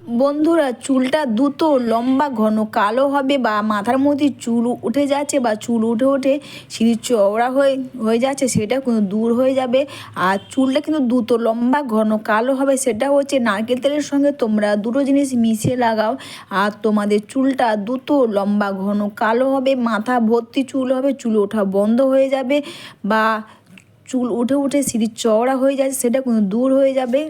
বন্ধুরা, চুলটা দ্রুত লম্বা, ঘন, কালো হবে বা মাথার মধ্যে চুল উঠে যাচ্ছে বা চুল উঠে উঠে সিঁড়ি চওড়া হয়ে হয়ে যাচ্ছে, সেটা কিন্তু দূর হয়ে যাবে। আর চুলটা কিন্তু দ্রুত লম্বা, ঘন, কালো হবে, সেটা হচ্ছে নারকেল তেলের সঙ্গে তোমরা দুটো জিনিস মিশিয়ে লাগাও। আর তোমাদের চুলটা দ্রুত লম্বা, ঘন, কালো হবে, মাথা ভর্তি চুল হবে, চুল ওঠা বন্ধ হয়ে যাবে বা চুল উঠে উঠে সিঁড়ি চওড়া হয়ে যাচ্ছে, সেটা কিন্তু দূর হয়ে যাবে।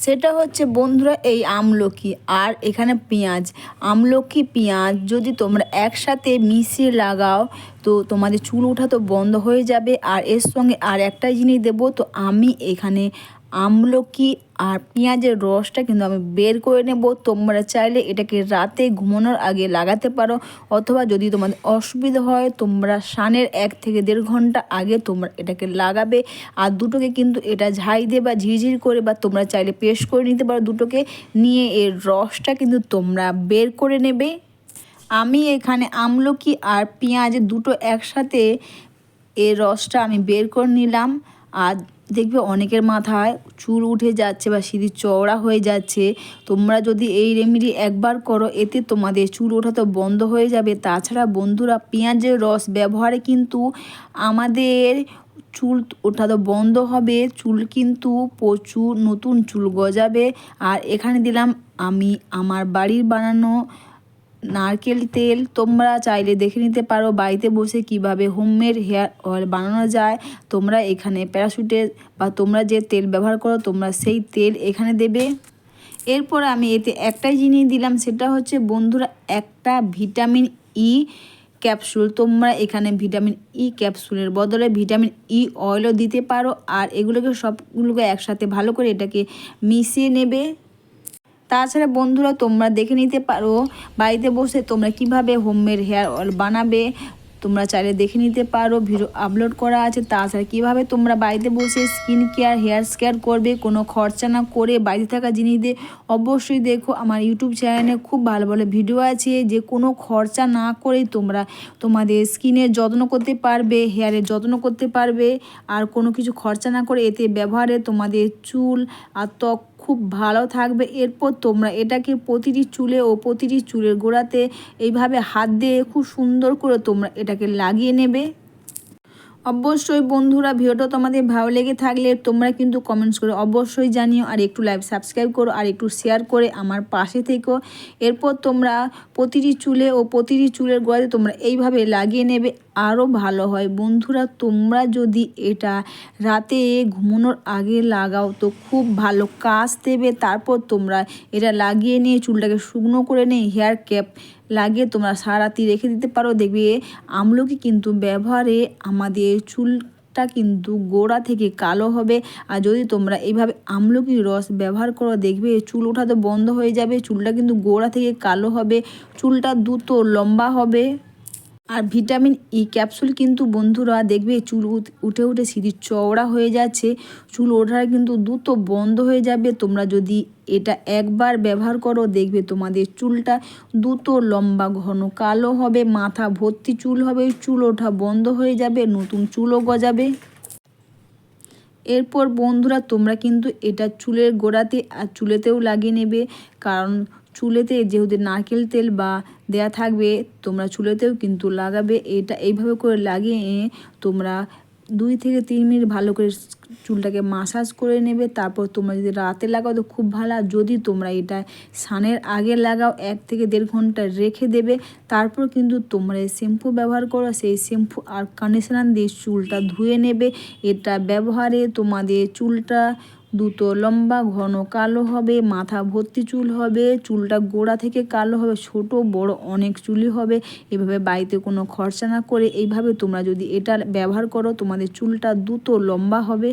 সেটা হচ্ছে বন্ধুরা এই আমলকি আর এখানে পেঁয়াজ। আমলকি, পেঁয়াজ যদি তোমরা একসাথে মিশিয়ে লাগাও, তো তোমাদের চুল ওঠা তো বন্ধ হয়ে যাবে। আর এর সঙ্গে আর একটা জিনিস দেবো, তো আমি এখানে আমলকি আর পেঁয়াজের রসটা কিন্তু আমি বের করে নেব। তোমরা চাইলে এটাকে রাতে ঘুমানোর আগে লাগাতে পারো, অথবা যদি তোমাদের অসুবিধা হয়, তোমরা সানের এক থেকে দেড় ঘণ্টা আগে তোমরা এটাকে লাগাবে। আর দুটোকে কিন্তু এটা ঝাই দিয়ে বা ঝিরঝির করে বা তোমরা চাইলে পেস্ট করে নিতে পারো দুটোকে। নিয়ে এর রসটা কিন্তু তোমরা বের করে নেবে। আমি এখানে আমলকি আর পেঁয়াজ দুটো একসাথে এর রসটা আমি বের করে নিলাম। আর দেখবে অনেকের মাথায় চুল উঠে যাচ্ছে বা সিঁড়ি চওড়া হয়ে যাচ্ছে। তোমরা যদি এই রেমেডি একবার করো, এতে তোমাদের চুল ওঠা তো বন্ধ হয়ে যাবে। তাছাড়া বন্ধুরা, পেঁয়াজের রস ব্যবহারে কিন্তু আমাদের চুল ওঠা তো বন্ধ হবে। চুল কিন্তু প্রচুর নতুন চুল গজাবে। আর এখানে দিলাম আমি আমার বাড়ির বানানো নারকেল তেল তোমরা চাইলে দেখে নিতে পারো, বাড়িতে বসে কীভাবে হোমমেড হেয়ার অয়েল বানানো যায়। তোমরা এখানে প্যারাশুটের বা তোমরা যে তেল ব্যবহার করো, তোমরা সেই তেল এখানে দেবে। এরপর আমি এতে একটাই জিনিস দিলাম, সেটা হচ্ছে বন্ধুরা, একটা ভিটামিন ই ক্যাপসুল তোমরা এখানে ভিটামিন ই ক্যাপসুলের বদলে ভিটামিন ই অয়েলও দিতে পারো, আর এগুলোকে সবগুলোকে একসাথে ভালো করে এটাকে মিশিয়ে নেবে। তাছাড়া বন্ধুরা, তোমরা দেখে নিতে পারো, বাড়িতে বসে তোমরা কীভাবে হোমমেড হেয়ার অয়েল বানাবে, তোমরা চাইলে দেখে নিতে পারো ভিডিও আপলোড করা আছে। তাছাড়া কীভাবে তোমরা বাড়িতে বসে স্কিন কেয়ার হেয়ার কেয়ার করবে, কোনো খরচা না করে বাড়িতে থাকা জিনিস দিয়ে অবশ্যই দেখো আমার ইউটিউব চ্যানেলে খুব ভালো ভালো ভিডিও আছে, যে কোনো খরচা না করেই তোমরা তোমাদের স্কিনের যত্ন করতে পারবে হেয়ারের যত্ন করতে পারবে, আর কোনো কিছু খরচা না করে এতে ব্যবহারে তোমাদের চুল আর ত্বক খুব ভালো থাকবে। এরপর তোমরা এটাকে প্রতিটি চুলে ও প্রতিটি চুলের গোড়াতে এইভাবে হাত দিয়ে খুব সুন্দর করে তোমরা এটাকে লাগিয়ে নেবে। অবশ্যই বন্ধুরা ভিডিওটা তোমাদের ভালো লেগে থাকলে তোমরা কিন্তু কমেন্টস করে অবশ্যই জানিও আর একটু লাইভ সাবস্ক্রাইব করো আর একটু শেয়ার করে আমার পাশে থেকো। এরপর তোমরা প্রতিটি চুলে ও প্রতিটি চুলের গোড়াতে তোমরা এইভাবে লাগিয়ে নেবে আরও ভালো হয়। বন্ধুরা, তোমরা যদি এটা রাতে ঘুমানোর আগে লাগাও তো খুব ভালো কাজ দেবে। তারপর তোমরা এটা লাগিয়ে নিয়ে চুলটাকে শুকনো করে নিয়ে হেয়ার ক্যাপ লাগিয়ে তোমরা সারাতি রেখে দিতে পারো। দেখবে আমলকি কিন্তু ব্যবহারে আমাদের চুল টা কিন্তু গোড়া থেকে কালো হবে। আর যদি তোমরা এইভাবে আমলকি রস ব্যবহার করো, দেখবে চুল ওঠা তো বন্ধ হয়ে যাবে, চুলটা কিন্তু গোড়া থেকে কালো হবে, চুলটা দ্রুত লম্বা হবে। আর ভিটামিন ই ক্যাপসুল কিন্তু বন্ধুরা দেখবে চুল উঠে উঠে সিঁড়ি চওড়া হয়ে যাচ্ছে, চুল ওঠার কিন্তু দ্রুত বন্ধ হয়ে যাবে। তোমরা যদি এটা একবার ব্যবহার করো, দেখবে তোমাদের চুলটা দ্রুত লম্বা, ঘন, কালো হবে, মাথা ভর্তি চুল হবে, চুল ওঠা বন্ধ হয়ে যাবে, নতুন চুলও গজাবে। এরপর বন্ধুরা তোমরা কিন্তু এটা চুলের গোড়াতে আর চুলেতেও লাগিয়ে নেবে, কারণ চুলেতে যেহেতু নারকেল তেল বা দেয়া থাকবে, তোমরা চুলেতেও কিন্তু লাগাবে। এটা এইভাবে করে লাগিয়ে তোমরা দুই থেকে তিন মিনিট ভালো করে চুলটাকে মাসাজ করে নেবে। তারপর তোমরা যদি রাতে লাগাও তো খুব ভালো। যদি তোমরা এটা সানের আগে লাগাও, এক থেকে দেড় ঘণ্টা রেখে দেবে। তারপর কিন্তু তোমরা শ্যাম্পু ব্যবহার করো। সেই শ্যাম্পু আর কন্ডিশনার দিয়ে চুলটা ধুয়ে নেবে। এটা ব্যবহারে তোমাদের চুলটা দুটো লম্বা, ঘন, কালো হবে, মাথা ভর্তি চুল হবে, চুলটা গোড়া থেকে কালো হবে, ছোট, বড় অনেক চুলই হবে। এভাবে বাড়িতে কোনো খরচা না করে এইভাবে তোমরা যদি এটা ব্যবহার করো, তোমাদের চুলটা দুটো লম্বা হবে।